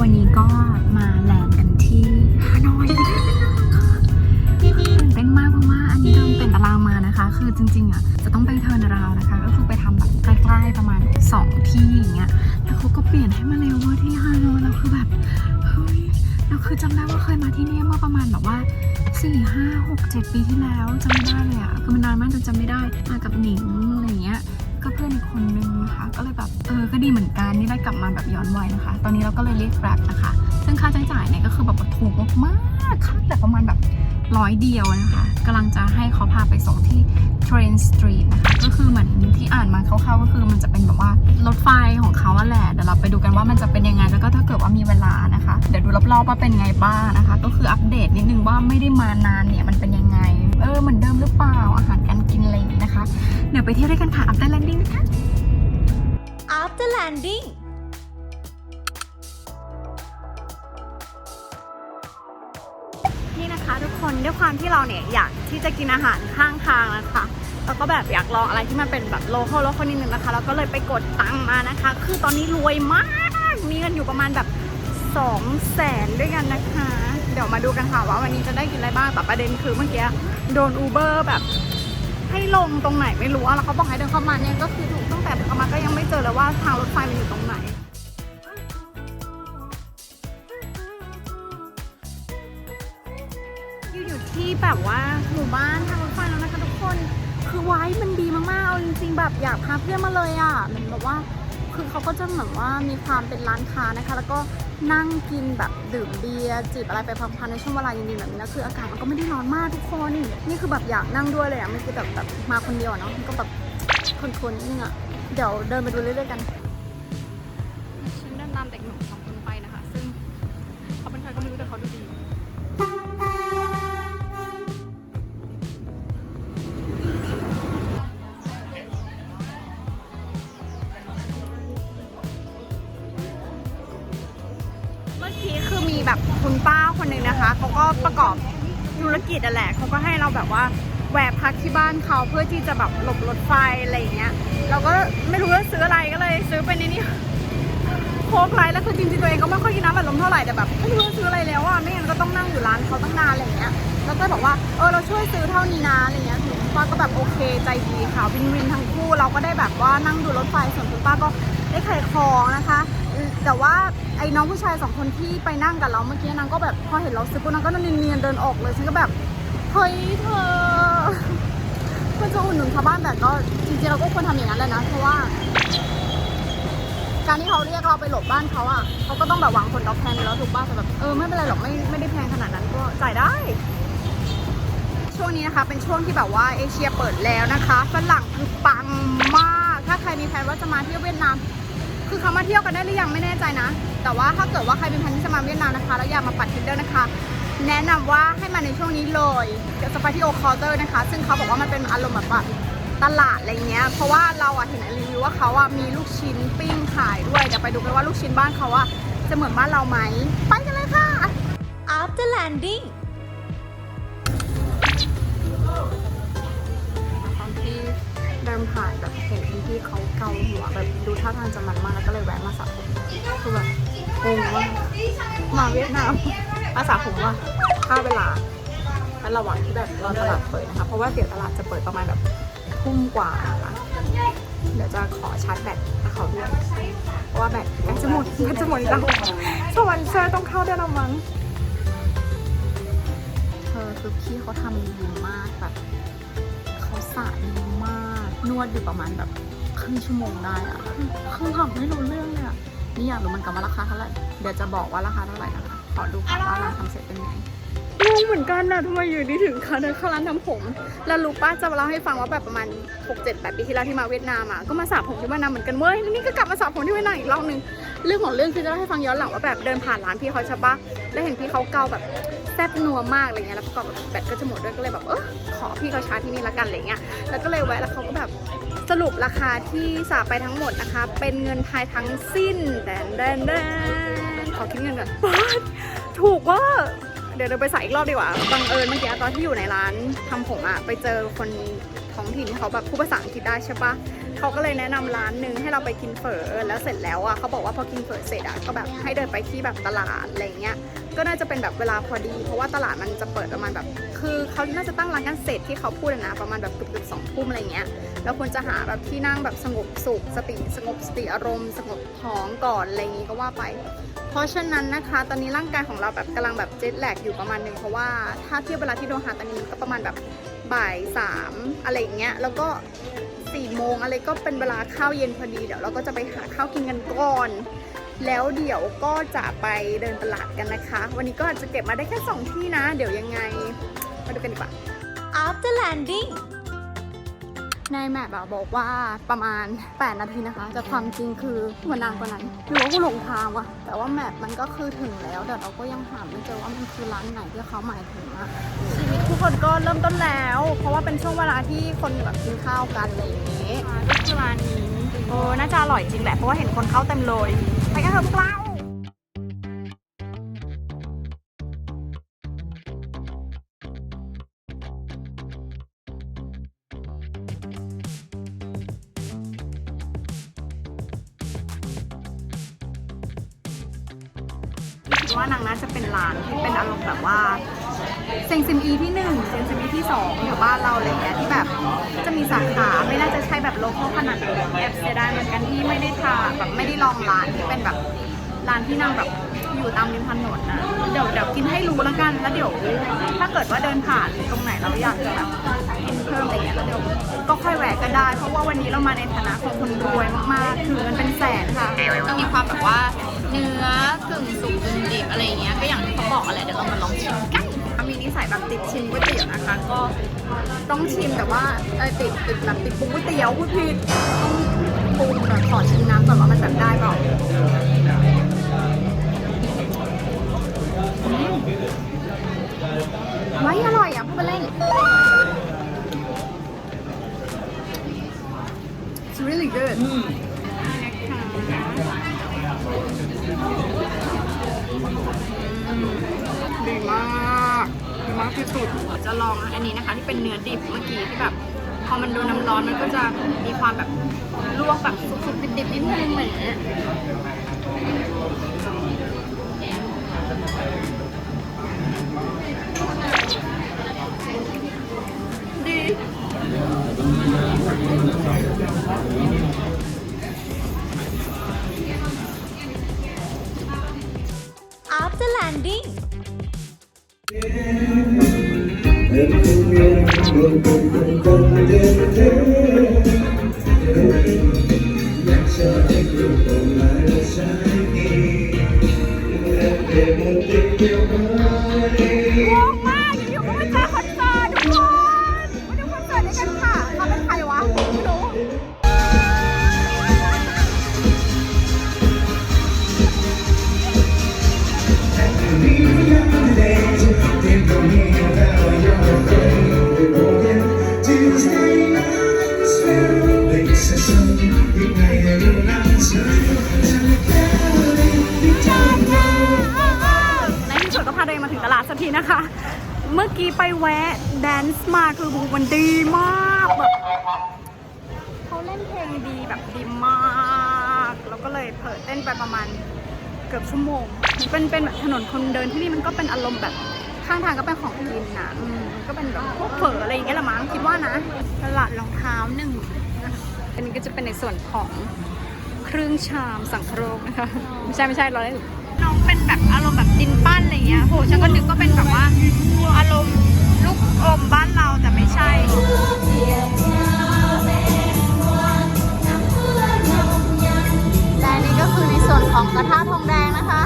วันนี้ก็มาแลนด์กันที่ฮานอยตื่นเต้นมากเพราะว่าอันนี้เดิมเป็นตารางมานะคะ คือจริงๆอะจะต้องไปเทิร์นราวนะคะ ก็คือไปทำแบบใกล้ๆประมาณ 2 ที่อย่างเงี้ยแล้วเขาก็เปลี่ยนให้มาเร็วว่าที่ฮานอยแล้วคือแบบเฮ้ยแล้วคือจำได้ว่าเคยมาที่นี่เมื่อประมาณแบบว่าสี่ห้าหกเจ็ดปีที่แล้วจำไม่ได้เลยอะคือมันนานมากจนจำไม่ได้มากับหนิงอะไรเงี้ย ก็เพื่อนอีกคนนึงนะคะก็เลยแบบเออก็ดีเหมือนกันนี่ได้กลับมาแบบย้อนวัยนะคะ ตอนนี้เราก็เลยเรียกแกร็บนะคะ ซึ่งค่าใช้จ่ายเนี่ยก็คือแบบถูกมากๆค่ะแต่ประมาณแบบร้อยเดียวนะคะกำลังจะให้เขาพาไปส่งที่ Train Street นะคะก็คือเหมือนที่อ่านมาคร่าวๆก็คือมันจะเป็นแบบว่ารถไฟของเขาแหละเดี๋ยวเราไปดูกันว่ามันจะเป็นยังไงแล้วก็ถ้าเกิดว่ามีเวลานะคะ เดี๋ยวดูรอบๆว่าเป็นไงบ้างนะคะ ก็คืออัปเดตนิดนึงว่าไม่ได้มานานเนี่ยมันเป็นยังไง เออเหมือนเดิมหรือเปล่าอาหารการกิน อะไรอย่างนี้นะคะ เดี๋ยวไปเที่ยวด้วยกันค่ะ After Landing นะคะ After landing นี่นะคะทุกคนด้วยความที่เราเนี่ยอยากที่จะกินอาหารข้างทางนะคะแล้วก็แบบอยากลองอะไรที่มันเป็นแบบโลคอลโลคอลนิดนึงนะคะแล้วก็เลยไปกดตังค์มานะคะ คือตอนนี้รวยมากมีเงินอยู่ประมาณแบบ2 0 0แสนด้วยกันนะคะ เดี๋ยวมาดูกันค่ะว่าวันนี้จะได้กินอะไรบ้างแต่ประเด็นคือเมื่อกี้โดนอูเบอร์แบบ ให้ลงตรงไหนไม่รู้อะแล้วเขาบอกให้เดินเข้ามาเนี่ยก็คือถูกตั้งแต่เดินเข้ามาก็ยังไม่เจอเลยว่าทางรถไฟมันอยู่ตรงไหน อยู่อยู่ที่แบบว่าหมู่บ้านทางรถไฟแล้วนะคะทุกคน คือไว้มันดีมากๆเอาจริงๆแบบอยากพาเพื่อนมาเลยอะเหมือนแบบว่า คือเขาก็จะเหมือนว่ามีความเป็นร้านค้านะคะ แล้วก็นั่งกินแบบดื่มเบียร์จิบอะไรไปพังๆในช่วงเวลาเย็นๆแบบนี้นะคืออากาศมันก็ไม่ได้ร้อนมากทุกคนนี่คือแบบอยากนั่งด้วยเลยอะไม่คือแบบแบบมาคนเดียวเนาะมันก็แบบคนๆนิดนึงอะเดี๋ยวเดินไปดูเรื่อยๆกันฉันเดินตามเด็กหนุ่มสองคน หนึ่งนะคะเขาก็ประกอบธุรกิจนั่นแหละเขาก็ให้เราแบบว่าแวะพักที่บ้านเขาเพื่อที่จะแบบหลบรถไฟอะไรอย่างเงี้ย เราก็ไม่รู้ว่าซื้ออะไรก็เลย ซื้อเป็นในนี่โค้กไลแล้วคือจริงๆตัวเองก็ไม่ค่อยกินน้ำบัดลมเท่าไหร่แต่แบบไม่รู้ว่าซื้ออะไรแล้วอะไม่งั้นก็ต้องนั่งอยู่ร้านเขาตั้งนานอะไรอย่างเงี้ยแล้วก็บอกว่าเออเราช่วยซื้อเท่านี้นะอะไรเงี้ยป้าก็แบบโอเคใจดีค่ะวินวินทั้งคู่เราก็ได้แบบว่านั่งดูรถไฟส่วนคุณป้าก็ได้ไขายของนะคะ แต่ว่าไอ้น้องผู้ชายสองคนที่ไปนั่งกับเราเมื่อกี้นางก็แบบพอเห็นเราซื้อปุ๊บนางก็เนียนๆเดินออกเลยฉันก็แบบเฮ้ยเธอควรจะอุดหนุนชาวบ้านแต่ก็จริงๆเราก็ควรทำอย่างนั้นแหละนะเพราะว่า การที่เขาเรียกเราไปหลบบ้านเขาอะเขาก็ต้องแบบหวังผลตอบแทนแล้วถูกป่ะแต่แบบเออไม่เป็นไรหรอกไม่ไม่ได้แพงขนาดนั้นก็จ่ายได้ ช่วงนี้นะคะ เป็นช่วงที่แบบว่าเอเชียเปิดแล้วนะคะฝรั่งคือปังมาก ถ้าใครมีแผนว่าจะมาเที่ยวเวียดนาม คือเขามาเที่ยวกันได้หรือยังไม่แน่ใจนะ แต่ว่าถ้าเกิดว่าใครเป็นแผนที่จะมาเวียดนามนะคะ แล้วอยากมาปัดทินเดอร์นะคะ แนะนำว่าให้มาในช่วงนี้เลย เดี๋ยวจะไปที่โอคอเตอร์นะคะ ซึ่งเขาบอกว่ามันเป็นอารมณ์แบบว่าตลาดอะไรเงี้ย เพราะว่าเราอะเห็นในรีวิวว่าเขาอะมีลูกชิ้นปิ้งขายด้วย เดี๋ยวไปดูกันว่าลูกชิ้นบ้านเขาอะจะเหมือนบ้านเราไหม ไปกันเลยค่ะ After landing แบบเห็นพี่เขาเกาหัวแบบดูท่าทางจะมันมากแล้วก็เลยแวะมาสระผมคือแบบงงว่ามาเวียดนามมาสระผมว่าค่าเวลาและระหว่างที่แบบรอตลาดเปิดนะคะ เพราะว่าเดี๋ยวตลาดจะเปิดประมาณแบบทุ่มกว่านะคะเดี๋ยวจะขอชาร์จแบตกับเขาด้วยเพราะว่าแบตแบตจะหมดแบตจะหมดแล้วสวรรค์เซอร์ต้องเข้าได้แล้วมั้งเธอคือพี่เขาทำดีมากแบบเขาสระดีมากนวดอยู่ประมาณแบบ ครึ่งชั่วโมงได้อะคือทำไม่รู้เรื่องเลยอะนี่อยากรู้มันกันว่าราคาเท่าไหร่ เดี๋ยวจะบอกว่าราคาเท่าไหร่นะคะ ขอดูก่อนว่าร้านทำเสร็จเป็นไงงงเหมือนกันนะทำไมอยู่ดีถึงค่ะเดินเข้าร้านทำผม แล้วรู้ป้าจะมาเล่าให้ฟังว่าแบบประมาณ 6 7 8 ปีที่แล้วที่มาเวียดนามอะก็มาสระผมที่เวียดนามเหมือนกันเว้ยนี่ก็กลับมาสระผมที่เวียดนามอีกรอบนึงเรื่องของเรื่องคือจะเล่าให้ฟังย้อนหลังว่าแบบเดินผ่านร้านพี่เขาใช่ปะแล้วเห็นพี่เขาเกาแบบแซ่บนัวมากอะไรเงี้ยแล้วประกอบกับแบตก็จะหมดด้วยก็เลยแบบเออขอพี่เขาชาร์จที่นี่ละกันอะไรเงี้ยแล้วก็เลยแวะแล้วเขาก็แบบ สรุปราคาที่สาไปทั้งหมดนะคะ เป็นเงินไทยทั้งสิ้นแดนแดนแดนขอคิดเงินก่อนป๊าดถูกว่าเดี๋ยวเราไปใส่อีกรอบดีกว่าบังเอิญเมื่อกี้ตอนที่อยู่ในร้านทำผมอะไปเจอคน ท้องถิ่นที่เขาแบบพูดภาษาอังกฤษได้ใช่ปะเขาก็เลยแนะนำร้านหนึ่งให้เราไปกินเฝอแล้วเสร็จแล้วอะเขาบอกว่าพอกินเฝอเสร็จอะก็แบบให้เดินไปที่แบบตลาดอะไรเงี้ยก็น่าจะเป็นแบบเวลาพอดี เพราะว่าตลาดมันจะเปิดประมาณแบบ คือเขาน่าจะตั้งร้านกันเสร็จที่เขาพูดนะประมาณแบบเกือบสองทุ่มอะไรเงี้ยแล้วควรจะหาแบบที่นั่งแบบสงบสุขสติสงบสติอารมณ์ สงบท้องก่อนอะไรอย่างงี้ก็ว่าไป เพราะฉะนั้นนะคะ ตอนนี้ร่างกายของเราแบบกำลังแบบเจ็ตแลกอยู่ประมาณหนึ่งเพราะว่าถ้าเทียบเวลาที่โดฮาตอนนี้มันก็ประมาณแบบ บ่ายสามอะไรอย่างเงี้ยแล้วก็สี่โมงอะไรก็เป็นเวลาข้าวเย็นพอดีเดี๋ยวเราก็จะไปหาข้าวกินกันก่อน แล้วเดี๋ยวก็จะไปเดินตลาดกันนะคะ วันนี้ก็อาจจะเก็บมาได้แค่สองที่นะ เดี๋ยวยังไงมาดูกันดีกว่า After landing ในแมปอะบอกว่าประมาณ 8 นาทีนะคะ แต่ความจริงคือมันนานกว่านั้นหรือว่ากูหลงทางวะแต่ว่าแมปมันก็คือถึงแล้วแต่เราก็ยังหาไม่เจอว่ามันคือร้านไหนที่เขาหมายถึงอะชีวิตทุก คนก็เริ่มต้นแล้ว เพราะว่าเป็นช่วงเวลาที่คนแบบกินข้าวกันอะไรอย่างเงี้ยก็คือร้านนี้โอ้น่าจะอร่อยจริงแหละเพราะว่าเห็นคนเข้าเต็มเลยไปกันเถอะพวกเรา เราอะไรเงี้ยที่แบบจะมีสาขาไม่น่าจะใช่แบบโลคอลขนาดนั้แอบเสียดายเหมือนกันที่ไม่ได้ทาแบบไม่ได้ลองร้านที่เป็นแบบร้านที่นางแบบอยู่ตามริมถนนนะเดี๋ยวเดี๋ยวกินให้รู้แล้วกันแล้วเดี๋ยว ถ้าเกิดว่าเดินผ่านตรงไหนเราอยากจะแบบกินเพิ่มอะไรเงี้ยแล้วเดี๋ยวก็ค่อยแวะก็ได้ เพราะว่าวันนี้เรามาในฐานะของคนรวยมากๆถือเงินเป็นแสนค่ะจะมีความแบบว่าเนื้อกึ่งสุกกึ่งดิบอะไรเงี้ยก็อย่างที่เขาบอกอะไรเดี๋ยวเรามาลองชิมกันมีนิสัยแบบติดชิมก๋วยเตี๋ยวนะคะ ก็ ต้องชิมแต่ว่าเออติดติดแบบติดปรุงก๋วยเตี๋ยวพูดผิดต้องปรุงแบบขอชิมน้ำก่อนว่ามันแบบได้เปล่าอืมไว้อร่อยอะพูดไปเล่น It's really good ดีมากดี มากที่สุดจะลองอันนี้นะคะ ที่เป็นเนื้อดิบเมื่อกี้ที่แบบ พอมันโดนน้ำร้อนมันก็จะมีความแบบลวกแบบสุกๆดิบๆนิดนึงเหมือน งง นะคะ เมื่อกี้ไปแวะแดนซ์มาคือบูมันดีมากแบบเขาเล่นเพลงดีแบบดีมากแล้วก็เลยเผลอเต้นไปประมาณเกือบชั่วโมง เป็นเป็นแบบถนนคนเดินที่นี่มันก็เป็นอารมณ์แบบข้างทางก็เป็นของกินนะอืมก็เป็นแบบพวกเฝออะไรอย่างเงี้ยละมั้งคิดว่านะตลาดรองเท้าหนึ่งอันนี้ก็จะเป็นในส่วนของเครื่องชามสังเคราะห์นะคะ ไม่ใช่ไม่ใช่เราเล่นน้องเป็นแบบอารมณ์แบบดิน อะไรเงี้ยโหฉันก็นึกก็เป็นแบบว่าอารมณ์ลูกอมบ้านเราแต่ไม่ใช่และนี่ก็คือในส่วนของกระทะทองแดงนะคะ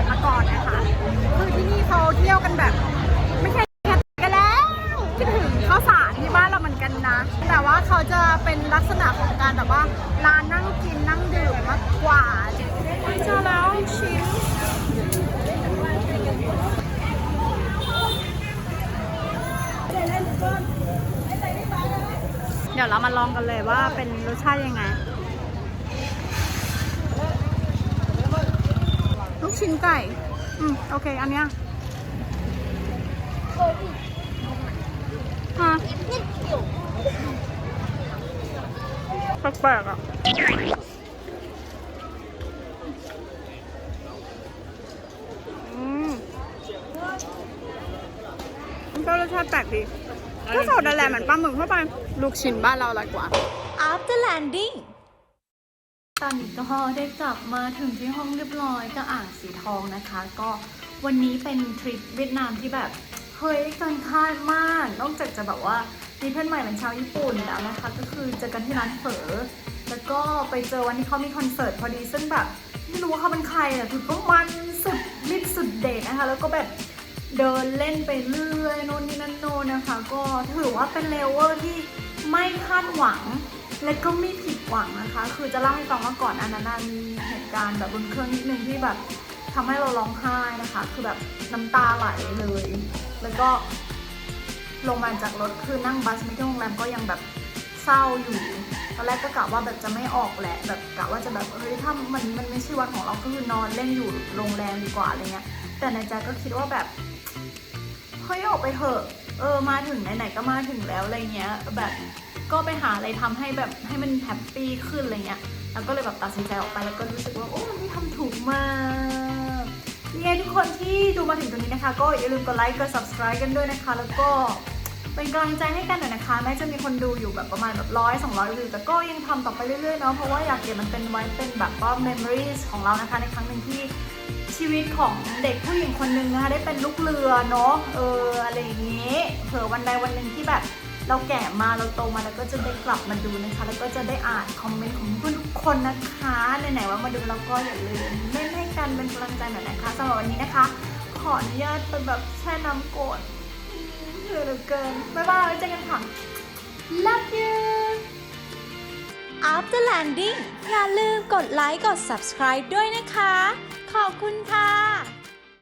ามาก่อนนะคะคือที่นี่เขาเที่ยวกันแบบ ไม่ใช่แค่กันแล้วคิดถึงข้าวสารที่บ้านเราเหมือนกันนะ แต่ว่าเขาจะเป็นลักษณะของการแบบว่าร้านนั่งกินนั่งดื่มมากกว่าไปเจอแล้วชิ้นเดี๋ยวเรามาลองกันเลยว่าเป็นรสชาติยังไง ชิ้นไก่ อืม โอเค อันเนี้ยฮะแปลกๆอะอืมก็รสชาติแปลกดีก็สดดันแหละเหมือนปลาหมึกเข้าไป ลูกชิ้นบ้านเราอร่อยกว่า After landing ตอนนี้ก็ได้กลับมาถึงที่ห้องเรียบร้อยก็อ่างสีทองนะคะ ก็วันนี้เป็นทริปเวียดนามที่แบบเฮ้ยเกันคาดมาก นอกจากจะแบบว่ามีเพื่อนใหม่เป็นชาวญี่ปุ่นแล้วนะคะ ก็คือเจอกันที่ร้านเฝอแล้วก็ไปเจอวันที่เขามีคอนเสิร์ตพอดีซึ่งแบบไม่รู้ว่าเขาเป็นใครแต่คือก็มันสุดฤทธิ์สุดเดชนะคะ แล้วก็แบบเดินเล่นไปเรื่อยโน่นนี่นั่นโน่นนะคะ ก็ถือว่าเป็นเลเวลที่ไม่คาดหวัง และก็ไม่ผิด หวังนะคะ คือจะเล่าให้ฟังว่าก่อนอันนั้นมีเหตุการณ์แบบบนเครื่องนิดนึงที่แบบทำให้เราร้องไห้นะคะ คือแบบน้ำตาไหลเลย แล้วก็ลงมาจากรถคือนั่งบัสไม่ที่โรงแรมก็ยังแบบเศร้าอยู่ ตอนแรกก็กะว่าแบบจะไม่ออกแหละ แบบกะว่าจะแบบเฮ้ยถ้ามันมันไม่ใช่วันของเราก็คือนอนเล่นอยู่โรงแรมดีกว่าอะไรเงี้ย แต่ในใจก็คิดว่าแบบเฮ้ยออกไปเถอะ เออมาถึงไหนๆก็มาถึงแล้วอะไรเงี้ยแบบ ก็ไปหาอะไรทำให้แบบให้มันแฮปปี้ขึ้นอะไรเงี้ยแล้วก็เลยแบบตัดสินใจออกไปแล้วก็รู้สึกว่าโอ้วันนี่ทำถูกมากยังไงทุกคนที่ดูมาถึงตรงนี้นะคะ ก็อย่าลืมกดไลค์กด subscribe กันด้วยนะคะ แล้วก็เป็นกำลังใจให้กันหน่อยนะคะแม้จะมีคนดูอยู่แบบประมาณแบบร้อยสองร้อยวิวแต่ก็ยังทำต่อไปเรื่อยๆเนาะเพราะว่าอยากเก็บมันเป็นไว้เป็นแบบว่า memories ของเรานะคะในครั้งหนึ่งที่ชีวิตของเด็กผู้หญิงคนหนึ่งนะคะได้เป็นลูกเรือเนาะเอออะไรอย่างนี้เผื่อวันใดวันหนึ่งที่แบบ เราแก่มาเราโตมาแล้วก็จะได้กลับมาดูนะคะ แล้วก็จะได้อ่านคอมเมนต์ของเพื่อนทุกคนนะคะไหนๆว่ามาดูแล้วก็อย่าลืมเล่นให้กันเป็นกำลังใจหน่อยนะคะสำหรับวันนี้นะคะ ขออนุญาตเป็นแบบแช่น้ำกรดเหนื่อยเหลือเกินบ๊ายบายไว้เจอกันค่ะ love you After landing อย่าลืมกดไลค์กด subscribe ด้วยนะคะ ขอบคุณค่ะ